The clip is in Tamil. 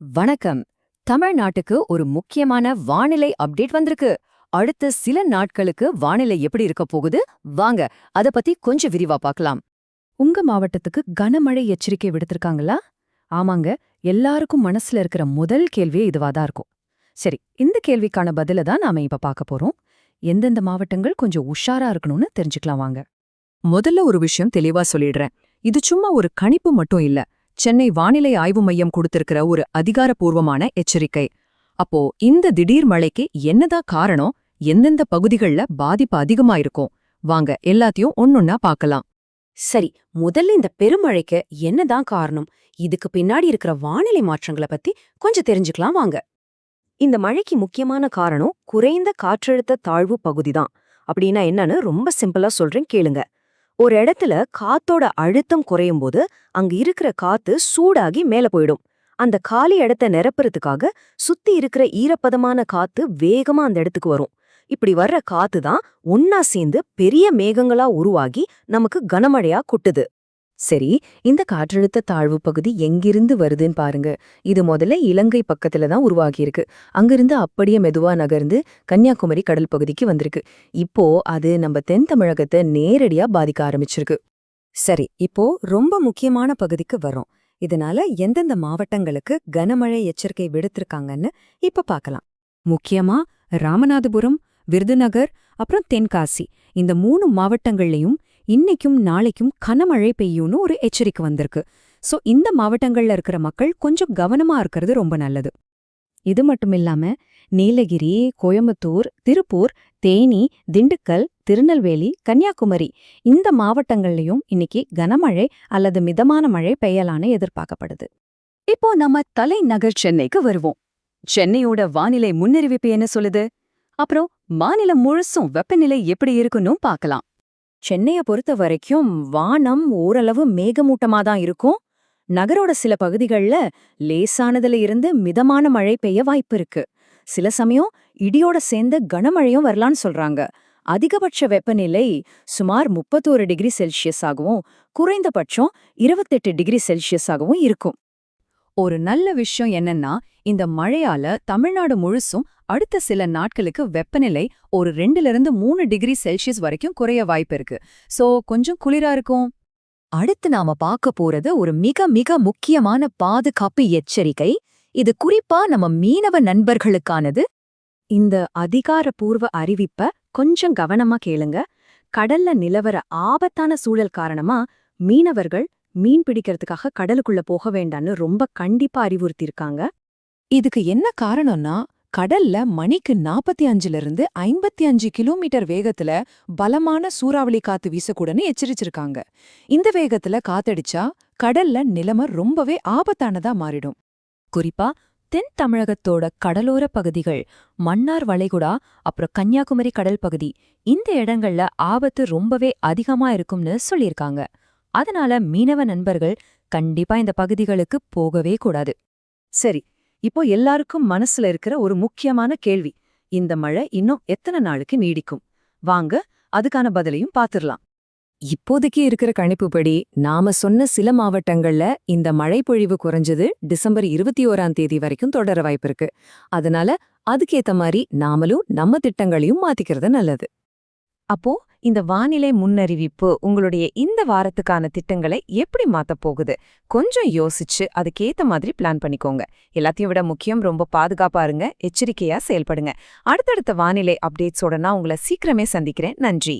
வணக்கம். தமிழ்நாட்டுக்கு ஒரு முக்கியமான வானிலை அப்டேட் வந்திருக்கு. அடுத்த சில நாட்களுக்கு வானிலை எப்படி இருக்க போகுது? வாங்க அத பத்தி கொஞ்சம் விரிவா பார்க்கலாம் உங்க மாவட்டத்துக்கு கனமழை எச்சரிக்கை விடுத்திருக்காங்களா? ஆமாங்க எல்லாருக்கும் மனசுல இருக்கிற முதல் கேள்வியே இதுவா தான் இருக்கும். சரி இந்த கேள்விக்கான பதில தான் நாம இப்ப பார்க்க போறோம். எந்தெந்த மாவட்டங்கள் கொஞ்சம் உஷாரா இருக்கணும்னு தெரிஞ்சுக்கலாம் வாங்க. முதல்ல ஒரு விஷயம் தெளிவா சொல்லிடுறேன். இது சும்மா ஒரு கணிப்பு மட்டும் இல்ல. சென்னை வானிலை ஆய்வு மையம் கொடுத்திருக்கிற ஒரு அதிகாரப்பூர்வமான எச்சரிக்கை. அப்போ இந்த திடீர் மழைக்கு என்னதான் காரணம்? எந்தெந்த பகுதிகள்ல பாதிப்பு அதிகமா இருக்கும் வாங்க எல்லாத்தையும் ஒன்னொன்னா பார்க்கலாம். சரி முதல்ல இந்த பெருமழைக்கு என்னதான் காரணம்? இதுக்கு பின்னாடி இருக்கிற வானிலை மாற்றங்களை பத்தி கொஞ்சம் தெரிஞ்சுக்கலாம் வாங்க. இந்த மழைக்கு முக்கியமான காரணம் குறைந்த காற்றழுத்த தாழ்வு பகுதிதான் அப்படின்னா என்னன்னு ரொம்ப சிம்பிளா சொல்றேன் கேளுங்க. ஒரு இடத்துல காத்தோட அழுத்தம் குறையும் போது அங்க இருக்கிற காத்து சூடாகி மேல போயிடும். அந்த காலி இடத்த நிரப்புறதுக்காக சுத்தி இருக்கிற ஈரப்பதமான காத்து வேகமா அந்த இடத்துக்கு வரும். இப்படி வர்ற காத்து தான் ஒன்னா சேர்ந்து பெரிய மேகங்களா உருவாகி நமக்கு கனமழையா கொட்டுது. சரி இந்த காற்றழுத்த தாழ்வு பகுதி எங்கிருந்து வருதுன்னு பாருங்க. இது முதல்ல இலங்கை பக்கத்துல தான் உருவாகியிருக்கு. அங்கிருந்து அப்படியே மெதுவா நகர்ந்து கன்னியாகுமரி கடல் பகுதிக்கு வந்திருக்கு. இப்போ அது நம்ம தென் தமிழகத்தை நேரடியா பாதிக்க ஆரம்பிச்சிருக்கு. சரி இப்போ ரொம்ப முக்கியமான பகுதிக்கு வரும் இதனால எந்தெந்த மாவட்டங்களுக்கு கனமழை எச்சரிக்கை விடுத்திருக்காங்கன்னு இப்ப பார்க்கலாம் முக்கியமா ராமநாதபுரம் விருதுநகர் அப்புறம் தென்காசி. இந்த மூணு மாவட்டங்கள்லயும் இன்னைக்கும் நாளைக்கும் கனமழை பெய்யும்னு ஒரு எச்சரிக்கை வந்திருக்கு. சோ இந்த மாவட்டங்கள்ல இருக்கிற மக்கள் கொஞ்சம் கவனமா இருக்கிறது ரொம்ப நல்லது. இது மட்டும் இல்லாம நீலகிரி கோயம்புத்தூர் திருப்பூர் தேனி திண்டுக்கல் திருநெல்வேலி கன்னியாகுமரி இந்த மாவட்டங்கள்லயும் இன்னைக்கு கனமழை அல்லது மிதமான மழை பெய்யலான்னு எதிர்பார்க்கப்படுது. இப்போ நம்ம தலைநகர் சென்னைக்கு வருவோம். சென்னையோட வானிலை முன்னறிவிப்பு என்ன சொல்லுது? அப்புறம் மாநிலம் முழுசும் வெப்பநிலை எப்படி இருக்குன்னு பார்க்கலாம். சென்னைய பொறுத்த வரைக்கும் வானம் ஓரளவு மேகமூட்டமா தான் இருக்கும். நகரோட சில பகுதிகள்ல லேசானதுல இருந்து மிதமான மழை பெய்ய வாய்ப்பு இருக்கு. சில சமயம் இடியோட சேர்ந்து கனமழையும் வரலான்னு சொல்றாங்க. அதிகபட்ச வெப்பநிலை சுமார் முப்பத்தோரு டிகிரி செல்சியஸ் ஆகவும் குறைந்தபட்சம் இருபத்தெட்டு டிகிரி செல்சியஸ் ஆகவும் இருக்கும். ஒரு நல்ல விஷயம் என்னன்னா இந்த மழையால தமிழ்நாடு முழுசும் அடுத்த சில நாட்களுக்கு வெப்பநிலை ஒரு ரெண்டுல இருந்து மூணு டிகிரி செல்சியஸ் வரைக்கும் குறைய வாய்ப்பு இருக்கு. சோ கொஞ்சம் குளிரா இருக்கும். அடுத்து நாம பார்க்க போறது ஒரு மிக மிக முக்கியமான பாதுகாப்பு எச்சரிக்கை. இது குறிப்பா நம்ம மீனவ நண்பர்களுக்கானது. இந்த அதிகாரப்பூர்வ அறிவிப்ப கொஞ்சம் கவனமா கேளுங்க. கடல்ல நிலவர ஆபத்தான சூழல் காரணமா மீனவர்கள் மீன் பிடிக்கிறதுக்காக கடலுக்குள்ள போக வேண்டான்னு ரொம்ப கண்டிப்பா அறிவுறுத்தியிருக்காங்க. இதுக்கு என்ன காரணம்னா கடல்ல மணிக்கு நாற்பத்தி அஞ்சுல இருந்து ஐம்பத்தி அஞ்சு கிலோமீட்டர் வேகத்துல பலமான சூறாவளி காத்து வீசக்கூடன்னு எச்சரிச்சிருக்காங்க. இந்த வேகத்துல காத்தடிச்சா கடல்ல நிலைமை ரொம்பவே ஆபத்தானதா மாறிடும். குறிப்பா தென் தமிழகத்தோட கடலோர பகுதிகள் மன்னார் வளைகுடா அப்புறம் கன்னியாகுமரி கடல் பகுதி இந்த இடங்கள்ல ஆபத்து ரொம்பவே அதிகமா இருக்கும்னு சொல்லியிருக்காங்க. அதனால மீனவ நண்பர்கள் கண்டிப்பா இந்த பகுதிகளுக்கு போகவே கூடாது. சரி இப்போ எல்லாருக்கும் மனசுல இருக்கிற ஒரு முக்கியமான கேள்வி இந்த மழை இன்னும் எத்தனை நாளுக்கு நீடிக்கும்? வாங்க அதுக்கான பதிலையும் பாத்துரலாம். இப்போதைக்கு இருக்கிற கணிப்புப்படி நாம சொன்ன சில மாவட்டங்கள்ல இந்த மழை பொழிவு குறைஞ்சது டிசம்பர் இருபத்தி ஓராம் தேதி வரைக்கும் தொடர வாய்ப்பு இருக்கு அதனால அதுக்கேத்த மாதிரி நாமளும் நம்ம திட்டங்களையும் மாத்திக்கிறது நல்லது. அப்போ இந்த வானிலை முன்னறிவிப்பு உங்களுடைய இந்த வாரத்துக்கான திட்டங்களை எப்படி மாத்தப் போகுது? கொஞ்சம் யோசிச்சு அதுக்கேத்த மாதிரி பிளான் பண்ணிக்கோங்க. எல்லாத்தையும் விட முக்கியம் ரொம்ப பாதுகாப்பா இருங்க எச்சரிக்கையா செயல்படுங்க. அடுத்தடுத்த வானிலை அப்டேட்ஸோட நான் உங்களை சீக்கிரமே சந்திக்கிறேன். நன்றி.